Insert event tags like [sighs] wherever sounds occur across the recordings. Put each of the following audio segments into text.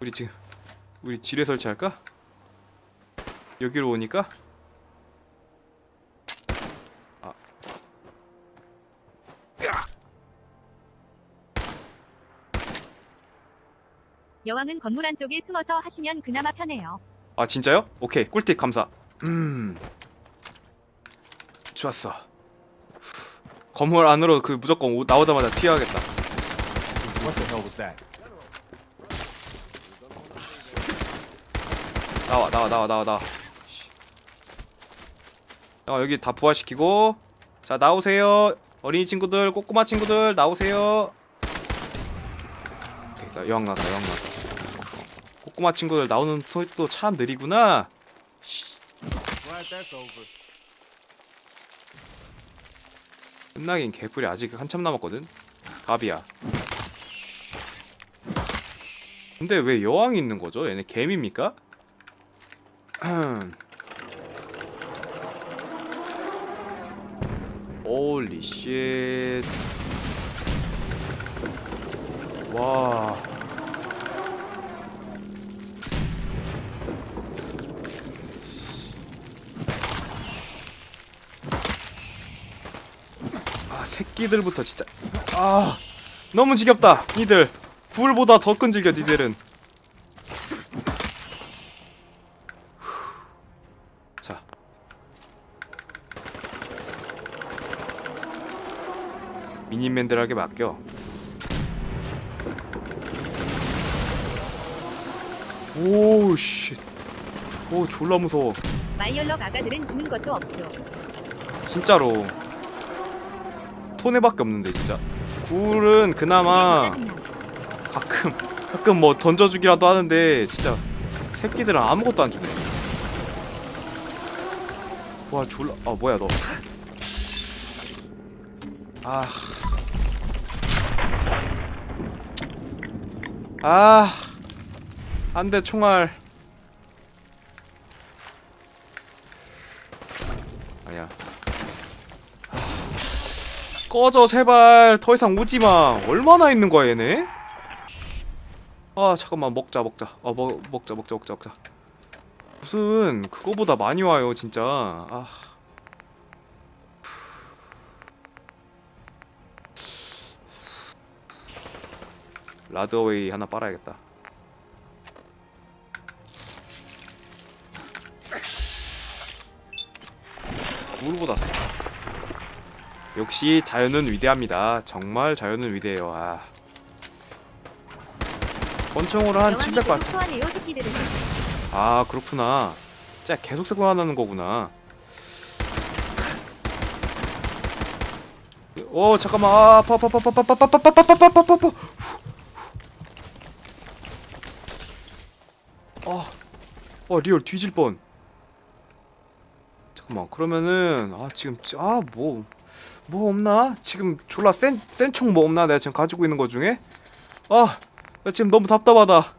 우리 지금 우리 지뢰 설치할까? 여기로 오니까 아. 여왕은 건물 안쪽에 숨어서 하시면 그나마 편해요. 아 진짜요? 오케이 꿀팁 감사 음 좋았어 건물 안으로 그 무조건 오- 나오자마자 튀어야겠다 What the hell was that? 나와 나와 나와 나와 나와 씨. 자 여기 다 부활시키고 자 나오세요 어린이 친구들 꼬꼬마 친구들 나오세요 나 여왕 나왔다 여왕 나왔다 꼬꼬마 친구들 나오는 속도 참 느리구나. 끝나긴 개뿔이 아직 한참 남았거든 갑이야 근데 왜 여왕이 있는 거죠? 얘네 개미입니까? 홀리 쉣. 와. 아, 새끼들부터 진짜 아. 너무 지겹다. 니들. 굴보다 더 끈질겨 니들은. 자. 미니맨들에게 맡겨. 오 씨. 오 졸라 무서워. 마이얼럭 아가들은 주는 것도 없죠. 진짜로. 토네밖에 없는데 진짜. 굴은 그나마. 가끔 가끔 뭐 던져주기라도 하는데 진짜 새끼들은 아무것도 안 주네. 와 졸라 아 뭐야 너. 아. 아. 안 돼 총알. 아니야. 아. 꺼져 제발 더 이상 오지 마. 얼마나 있는 거야 얘네? 아 잠깐만 먹자 먹자 어 먹, 먹자 먹자 먹자 먹자 무슨 그거보다 많이 와요 진짜. 아. 라드어웨이 하나 빨아야겠다. 물보다 세. 역시 자연은 위대합니다. 정말 자연은 위대해요. 아. 권총으로 한 여왕이 700발 아 그렇구나 진짜 계속 세고하는 거구나 오 잠깐만 아 아파 아파 아파 아파 아파 아파 아파 아파 아파 아파 아파 아, 어 리얼 뒤질 뻔 잠깐만 그러면은 아 지금 아뭐뭐 없나 지금 졸라 센 센 총 뭐 없나 내가 지금 가지고 있는 거 중에 아 나 지금 너무 답답하다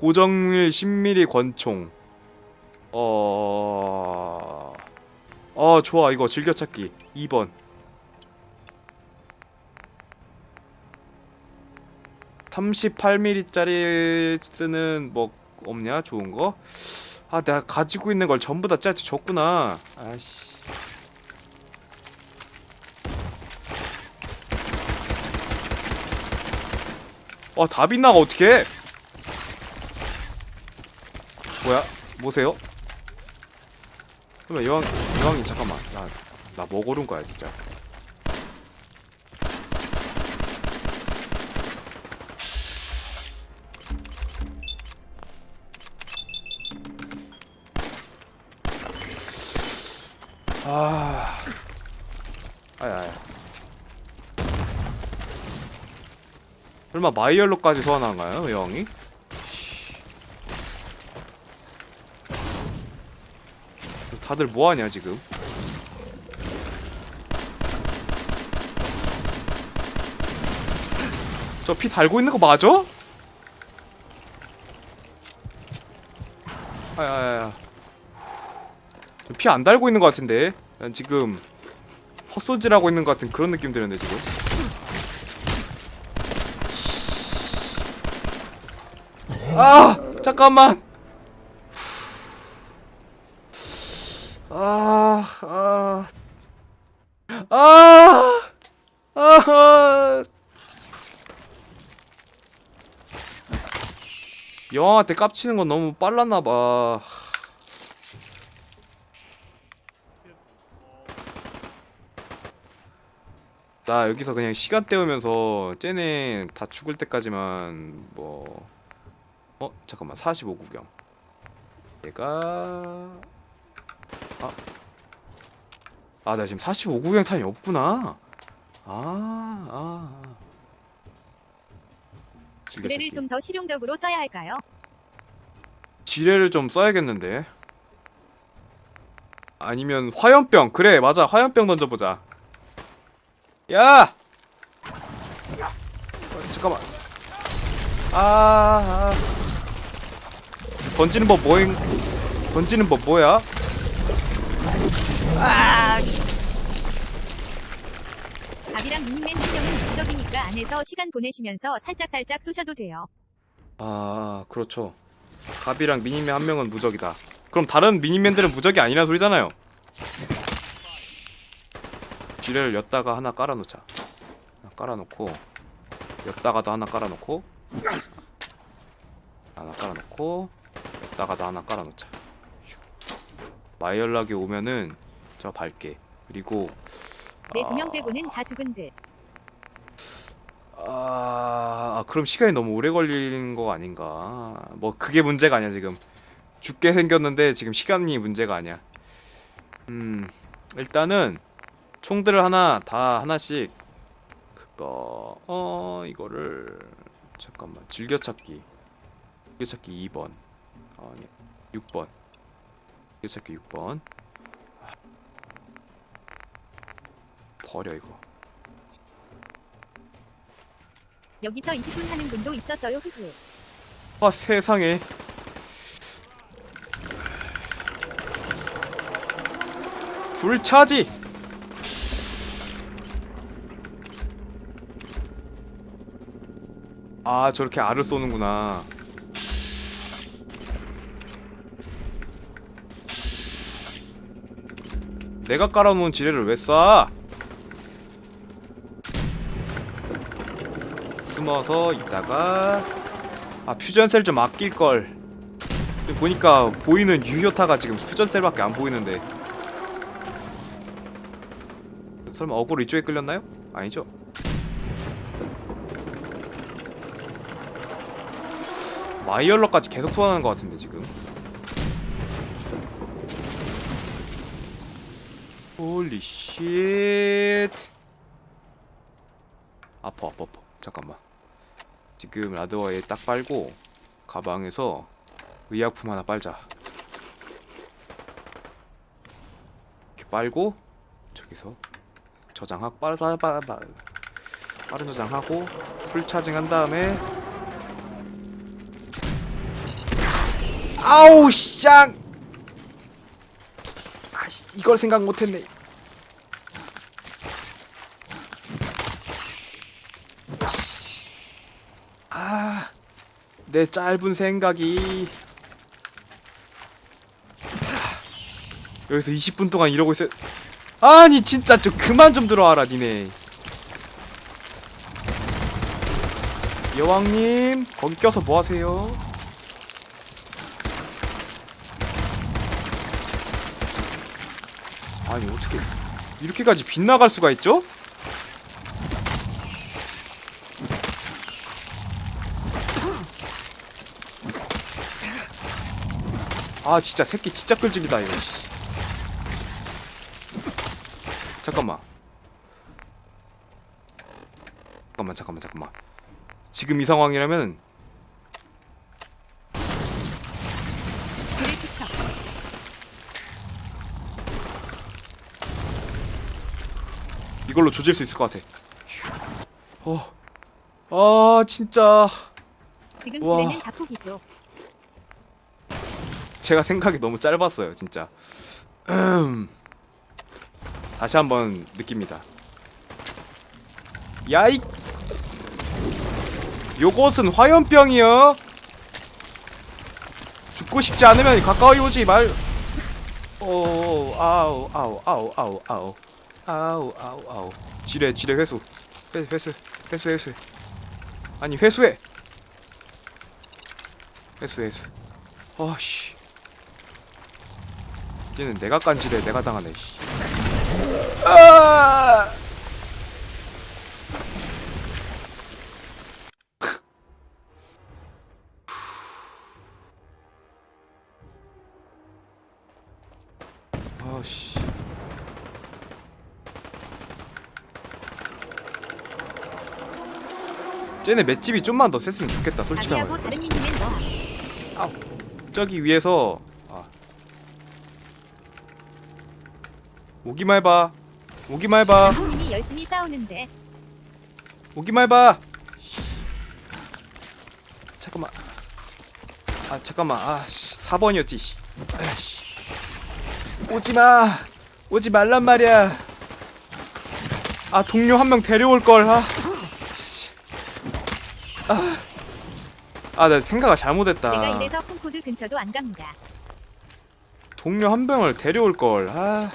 고정밀 10mm 권총. 어... 어 좋아. 이거 즐겨찾기. 2번. 38mm짜리 쓰는 뭐 없냐? 좋은 거? 아 내가 가지고 있는 걸 전부 다 짜지 줬구나. 아씨. 어 다빈나가 어떻게 뭐야? 뭐세요? 그러면 여왕 여왕이 잠깐만 나 나 뭐 고른 거야 진짜 아 아야 아야 설마 마이얼로까지 소환한가요 여왕이? 다들 뭐하냐 지금? 저 피 달고 있는 거 맞아? 아야야야. 피 안 달고 있는 거 같은데. 난 지금 헛손질하고 있는 거 같은 그런 느낌 드는데 지금. 아 잠깐만 아, 아, 아, 아, 여왕한테 깝치는 건 너무 빨랐나 봐. 나 여기서 그냥 시간 때우면서 쟤네 다 죽을 때까지만 뭐 어? 잠깐만 45구경 얘가 아 아, 나 지금 45구경 탄이 없구나 아, 아, 아. 즐겨 지뢰를. 좀 더 실용적으로 써야 할까요? 지뢰를 좀 써야겠는데 아니면 화염병 그래 맞아 화염병 던져보자 야 어, 잠깐만 아, 아. 던지는 법 뭐인 던지는 법 뭐야 밥이랑 미니맨 한 명은 무적이니까 안에서 시간 보내시면서 살짝살짝 쏘셔도 돼요. 아 그렇죠 갑이랑 미니맨 한 명은 무적이다 그럼 다른 미니맨들은 무적이 아니란 소리잖아요 지뢰를 엿다가 하나 깔아놓자 하나 깔아놓고 엿다가도 하나 깔아놓고 하나 깔아놓고 엿다가도 하나 깔아놓자 슉. 마이얼락이 오면은 저 밝게 그리고 내 두명 아, 빼고는 다 죽은 듯. 아, 아, 그럼 시간이 너무 오래 걸리는 거 아닌가? 뭐 그게 문제가 아니야 지금. 죽게 생겼는데 지금 시간이 문제가 아니야. 음, 일단은 총들을 하나 다 하나씩 그거 어 이거를 잠깐만 즐겨찾기 즐겨찾기 2번 어, 아니 6번 즐겨찾기 6번 버려 이거. 여기서 20분 하는 분도 있었어요. 흐흐. 아 세상에 불차지 아 저렇게 알을 쏘는구나 내가 깔아놓은 지뢰를 왜 쏴? 숨어서 있다가 아 퓨전셀 좀 아낄 걸. 보니까 보이는 유효타가 지금 퓨전셀밖에 안 보이는데. 설마 어그로 이쪽에 끌렸나요? 아니죠? 마이얼러까지 계속 소환하는 것 같은데 지금. 홀리 쉣. 아파 아파 아파. 잠깐만. 지금 라드와에 딱 빨고 가방에서 의약품 하나 빨자. 이렇게 빨고 저기서 저장하고 빨빨빨 빨 빠른 저장하고 풀 차징한 다음에 아우 쌍 아씨 이걸 생각 못했네. 내 짧은 생각이 여기서 20분 동안 이러고 있어. 아니 진짜 좀 그만 좀 들어와라 니네. 여왕님 거기 껴서 뭐 하세요? 아니 어떻게 이렇게까지 빗나갈 수가 있죠? 아 진짜 새끼 진짜 끌집이다 이거 씨. 잠깐만 잠깐만 잠깐만 잠깐만 지금 이 상황이라면. 이걸로 조질 수 있을 것 같아 어. 아 진짜 지금 우와. 지뢰는 다 포기죠. 제가 생각이 너무 짧았어요 진짜. 음. 다시 한번 느낍니다. 야이 요것은 화염병이요. 죽고 싶지 않으면 가까이 오지 말. 오 아우 아우 아우 아우 아우 아우 아우 아우 지뢰 지뢰 회수. 회, 회수 회수 회수. 아니 회수해. 회수 회수. 어씨 이제는 내가 깐 지뢰 내가 당하네 씨. 아 아씨. 쟤네 맷집이 좀만 더 셌으면 좋겠다 솔직히 말해 뭐. 저기 위에서 아. 오기만 해봐 오기만 해봐 미니 열심히 싸우는데 오기만 해봐 잠깐만 아 잠깐만 아 4번이었지 씨. 아이씨. 오지마 오지 말란 말이야 아 동료 한 명 데려올걸 아 씨. 아. 아, 나 생각을 잘못했다. 내가 이래서 콩코드 근처도 안 갑니다. 동료 한 명을 데려올 걸. 아.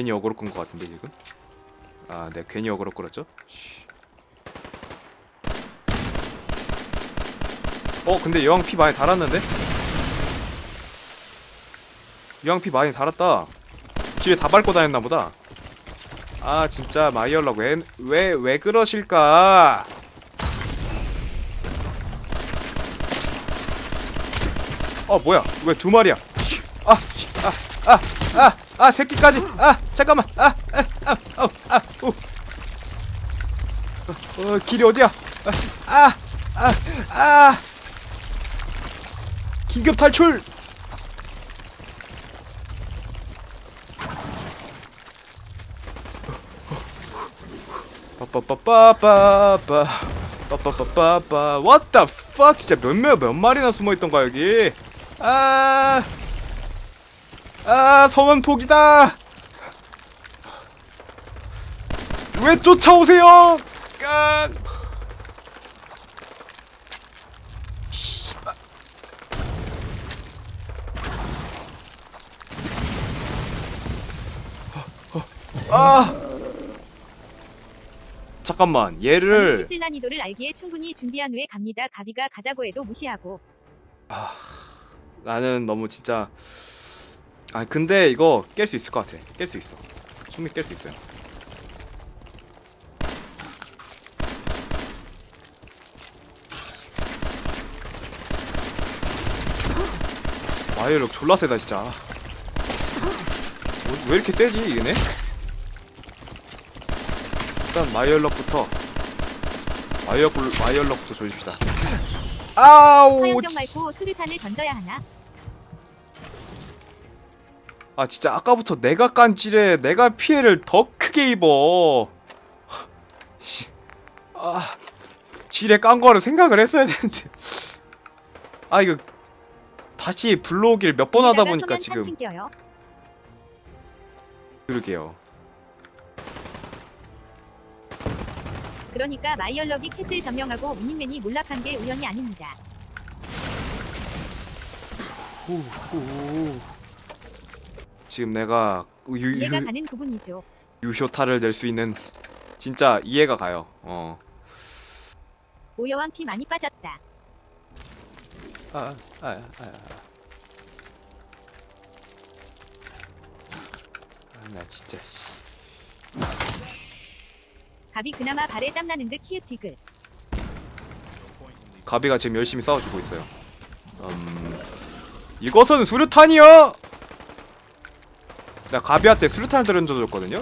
괜히 어그로 끈 것 같은데 지금. 아, 네 괜히 어그로 끌었죠? 씨. 어, 근데 여왕 피 많이 달았는데? 여왕 피 많이 달았다. 뒤에 다 밟고 다녔나 보다. 아 진짜 마이얼락 왜왜 왜 그러실까? 어 뭐야 왜 두 마리야? 아 아 아 아 아 아, 아, 새끼까지 아 잠깐만 아아아아아 오. 어, 어 길이 어디야? 아아아 아, 아. 긴급 탈출! 빠빠빠빠빠빠 빠빠빠빠빠 What the fuck 진짜 몇몇 몇 마리나 숨어있던 거야 여기 아 아, 성은 포기다. 왜 쫓아오세요? 깐. 아. 잠깐만 얘를 난이도를 알기에 충분히 준비한 후에 갑니다. 가비가 가자고 해도 무시하고 나는 너무 진짜 아 근데 이거 깰 수 있을 것 같아. 깰 수 있어. 충분히 깰수 있어요. 마이어력 졸라 세다 진짜. 뭐, 왜 이렇게 세지 이게네 일단 마이어력부터 마이어 마이어력부터 조집시다. 아우 화염병 말고 수류탄을 던져야 하나? 아 진짜 아까부터 내가 깐 찔에 내가 피해를 더 크게 입어 씨. 아 찔에 깐 거를 생각을 했어야 되는데 아 이거 다시 불러오기를 몇 번 하다 보니까 지금. 그러게요 그러니까 마이얼럭이 캐슬 점령하고 미니맨이 몰락한 게 우연이 아닙니다. 후, 후. 지금 내가 유, 유, 이해가 가는 부분이죠. 유효타를 낼 수 있는 진짜 이해가 가요 어 오여왕 피 많이 빠졌다. 아, 아, 아, 아. 아, 나 진짜 씨. 가비 그나마 발에 땀 나는 듯 키읔 디글. 가비가 지금 열심히 싸워주고 있어요. 음, 이것은 수류탄이요. 나 가비한테 수류탄 던져줬거든요.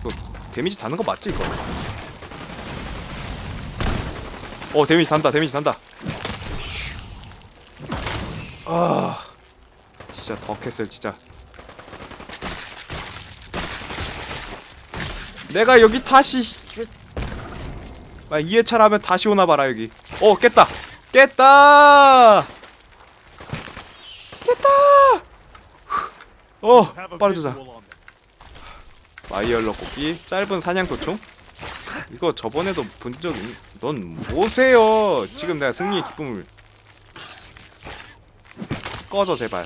이거 데미지 다는 거 맞지 이거? 어 데미지 단다 데미지 단다. 아 진짜 덕했어요 진짜. 내가 여기 다시 아, 2회차를 하면 다시 오나 봐라 여기 어 깼다 깼다 깼다 어 빠르주자. 와이어러 꼽기 짧은 사냥도총? 이거 저번에도 본적 있... 넌 뭐세요? 지금 내가 승리의 기쁨을. 꺼져 제발.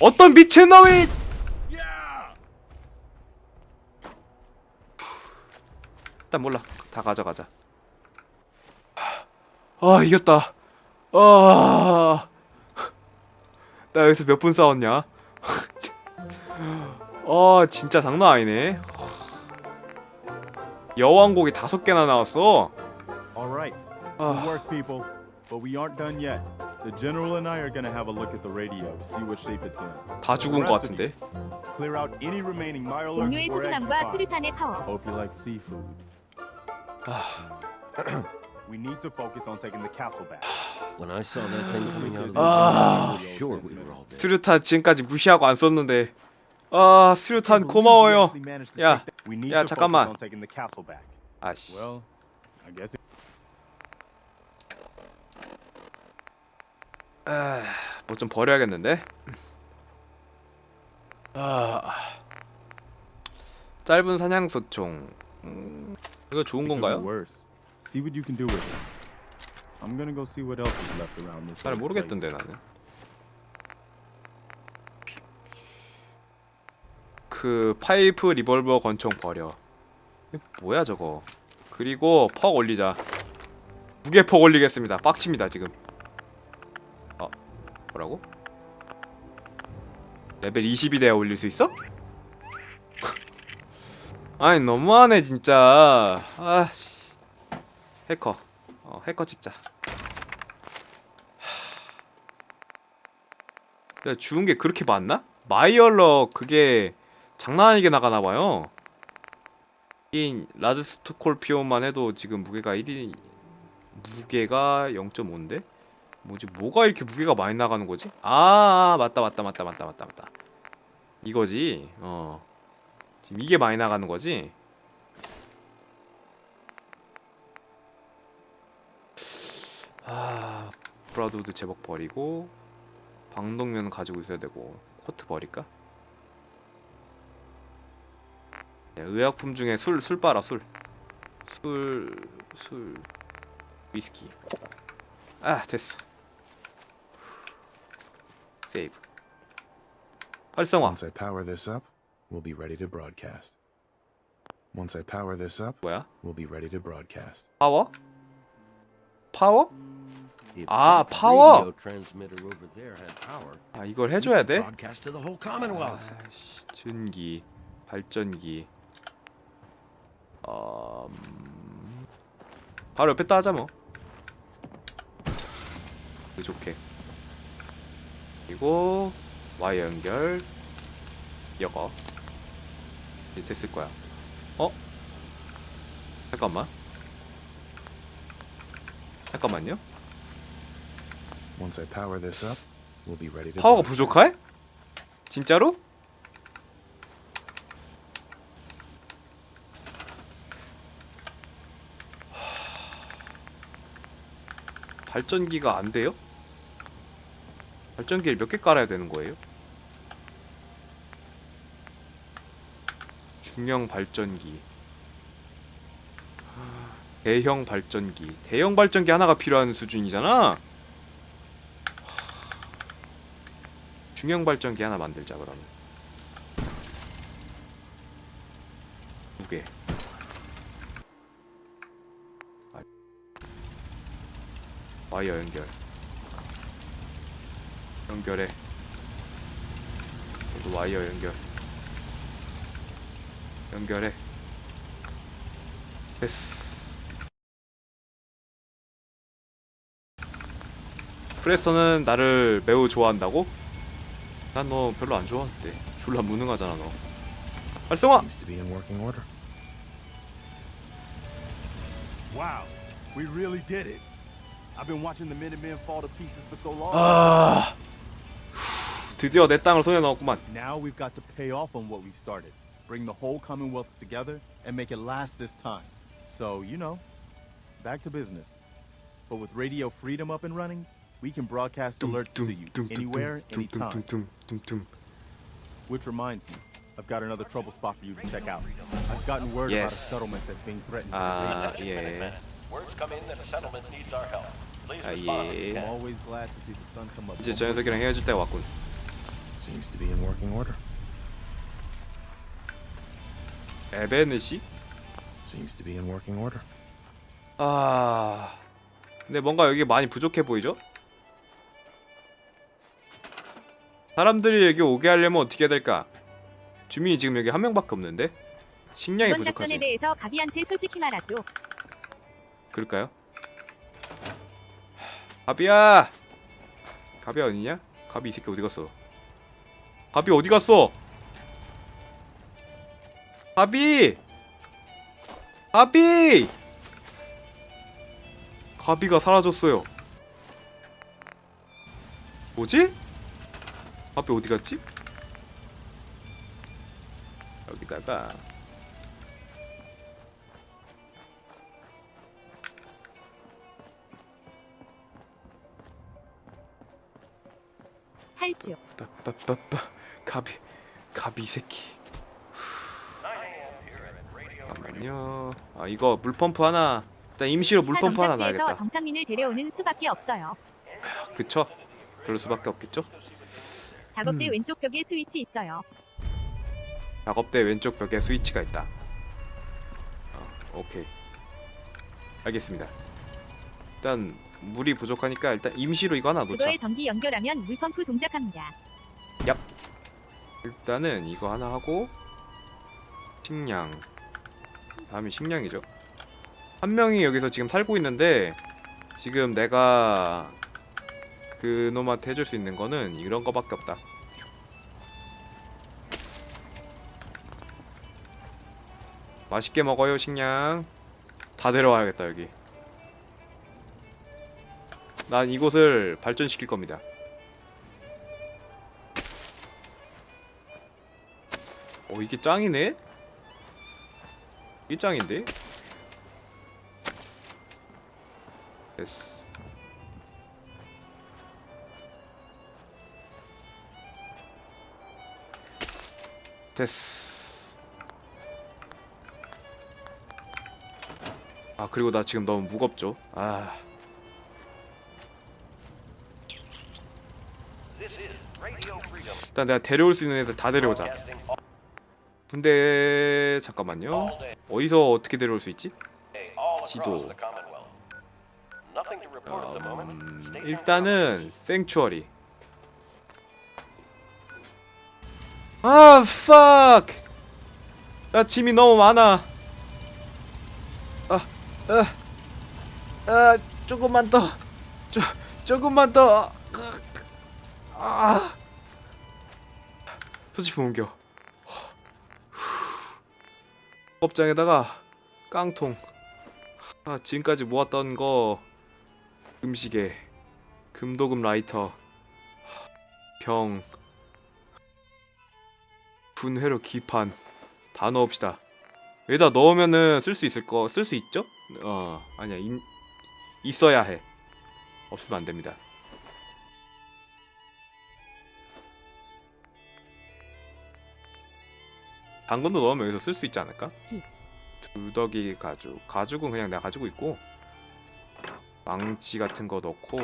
어떤 미친놈이. 일단 몰라. 다 가져가자. 아 이겼다. 아 나 여기서 몇 분 싸웠냐 아 진짜 장난 아니네 여왕곡이 다섯 개나 나왔어 All right. 아, Good work, people. But we aren't done yet. The general and I are gonna have a look at the radio see what shape it's in. 다 죽은 것 같은데 Clear out any remaining 공유의 or 소중함과 X-Files. 수류탄의 파워. Hope you like seafood. we need to focus on taking the castle back. When I saw that thing coming out of the Ah. I was sure we were all dead. 스루탄 지금까지 무시하고 안 썼는데 아 스루탄 고마워요 야, 야, 잠깐만. 아씨 Well, I guess. It- 뭐좀 버려야겠는데 아 짧은 사냥소총 음, 이거 좋은 건가요? I'm gonna go see what else is left around this. 잘 모르겠던데. 나는. 그 파이프 리볼버 권총 버려. 뭐야 저거? 그리고 퍽 올리자. 무게 퍽 올리겠습니다. 빡칩니다 지금. 어 뭐라고? 레벨 20이 돼야 올릴 수 있어? [laughs] 아니 너무하네 진짜. 아씨. 해커. 어 해커 찍자 내가 주운 게 그렇게 많나? 마이얼러 그게 장난 아니게 나가나 봐요. 이 라드 스콜피온만 해도 지금 무게가 1이 무게가 0.5인데? 뭐지? 뭐가 이렇게 무게가 많이 나가는 거지? 아, 아 맞다 맞다 맞다 맞다 맞다 맞다. 이거지. 어. 지금 이게 많이 나가는 거지? 아 브라드우드 제복 버리고 방독면 가지고 있어야 되고 코트 버릴까? 야, 의약품 중에 술 술 빨아 술. 술 술. 위스키. 아 됐어. 세이브. 활성화. Once I power this up, we'll be ready to broadcast. Once I power this up, 뭐야? we'll be ready to broadcast. 파워? 파워? Ah, had power, 아 이걸 해줘야 돼? 아이씨, 전기, 발전기. 음... 바로 옆에다 하자 뭐. 그 좋게. 그리고 와이어 연결. 여거. 이제 됐을 거야. 어? 잠깐만. 잠깐만요. Once I power this up, we'll be ready to 파워가. 부족해? 진짜로? 발전기가 안 돼요? 발전기를 몇 개 깔아야 되는 거예요? 중형 발전기 대형 발전기 대형 발전기 하나가 필요한 수준이잖아 중형 발전기 하나 만들자 그러면. 두 개. 와이어 연결. 연결해. 저도 와이어 연결. 연결해. 됐어. 프레서는 나를 매우 좋아한다고? 난 너 별로 안 좋아하는데 졸라 무능하잖아 너 활성화! Seems to be in working order. Wow, we really did it. I've been watching the Minutemen fall to pieces for so long. 아 [sighs] 드디어 내 땅을 손에 넣었구만 Now we've got to pay off on what we've started. Bring the whole Commonwealth together and make it last this time. So, you know, back to business. But with Radio Freedom up and running, we can broadcast alerts to you anywhere, anytime. 뚱뚱뚱뚱뚱뚱뚱. Which reminds me, I've got another trouble spot for you to check out. I've gotten word about a Yes. settlement that's being threatened. 아 예. Words come in that a settlement needs our help. Please 아 respond. 예. I'm always glad to see the sun come up. 이제 저 녀석이랑 헤어질 때가 왔군. Seems to be in working order. 에베네시? Seems to be in working order. 아. 근데 뭔가 여기 많이 부족해 보이죠? 사람들이 여기 오게 하려면 어떻게 해야 될까? 주민이 지금 여기 한 명밖에 없는데? 식량이 이번 작전에 부족하지. 대해서 가비한테 솔직히 말하죠. 그럴까요? 가비야! 가비 어디냐? 가비 이 새끼 어디 갔어? 가비 어디 갔어? 가비! 가비! 가비가 사라졌어요. 뭐지? 가비 어디 갔지? 여기다가 탈주. 빠빠빠빠 가비 가비 이 새끼 잠깐만요 아 이거 물펌프 하나 일단 임시로 타 물펌프 하나 정착지에서 놔야겠다 정착민을 데려오는 수밖에 없어요. 그쵸? 그럴 수밖에 없겠죠? 작업대 음. 왼쪽 벽에 스위치 있어요. 작업대 왼쪽 벽에 스위치가 있다. 어, 오케이. 알겠습니다. 일단 물이 부족하니까 일단 임시로 이거 하나 놓자. 그거에 전기 연결하면 물펌프 동작합니다. 일단은 이거 하나 하고 식량. 다음이 식량이죠. 한 명이 여기서 지금 살고 있는데 지금 내가 그놈한테 해줄 수 있는 거는 이런 거밖에 없다. 맛있게 먹어요 식량. 다 데려와야겠다 여기. 난 이곳을 발전시킬 겁니다. 어 이게 짱이네? 이게 짱인데? 됐어 됐어 아 그리고 나 지금 너무 무겁죠 아. 일단 내가 데려올 수 있는 애들 다 데려오자 근데 잠깐만요 어디서 어떻게 데려올 수 있지? 지도. 음. 일단은 생추어리. 아, fuck. 나 짐이 너무 많아. 아, 아, 아, 조금만 더, 조, 조금만 더. 아, 소지품 옮겨. 업장에다가 깡통. 아, 지금까지 모았던 거 음식에 금도금 라이터 병 분해로 기판 다 넣읍시다 여기다 넣으면은 쓸 수 있을 거 쓸 수 있죠? 어 아니야 인, 있어야 해 없으면 안 됩니다 당근도 넣으면 여기서 쓸 수 있지 않을까? 지. 두더기 가죽 가죽은 그냥 내가 가지고 있고 망치 같은 거 넣고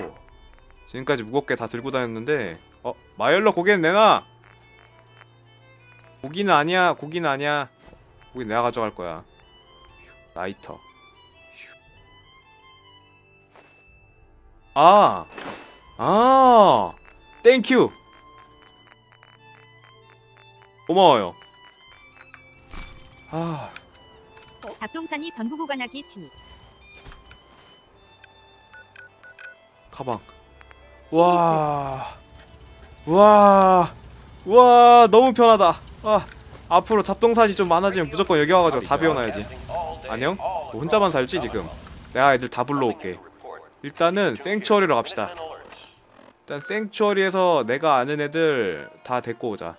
지금까지 무겁게 다 들고 다녔는데 어 마열러 고기는 내놔 고기는 아니야 고기는 아니야 고기 내가 가져갈 거야 라이터 아! 아! 땡큐! 고마워요 아 작동산이 전구 보관하기 T. 가방. 와. 와. 와, 너무 편하다. 아, 앞으로 잡동사니 좀 많아지면 무조건 여기 와가지고 다 day, 안녕? 너 혼자만 across 살지 지금? 내가 애들 다 불러올게. 일단은 생추어리로 갑시다. 일단 생추어리에서 내가 아는 애들 다 데리고 오자.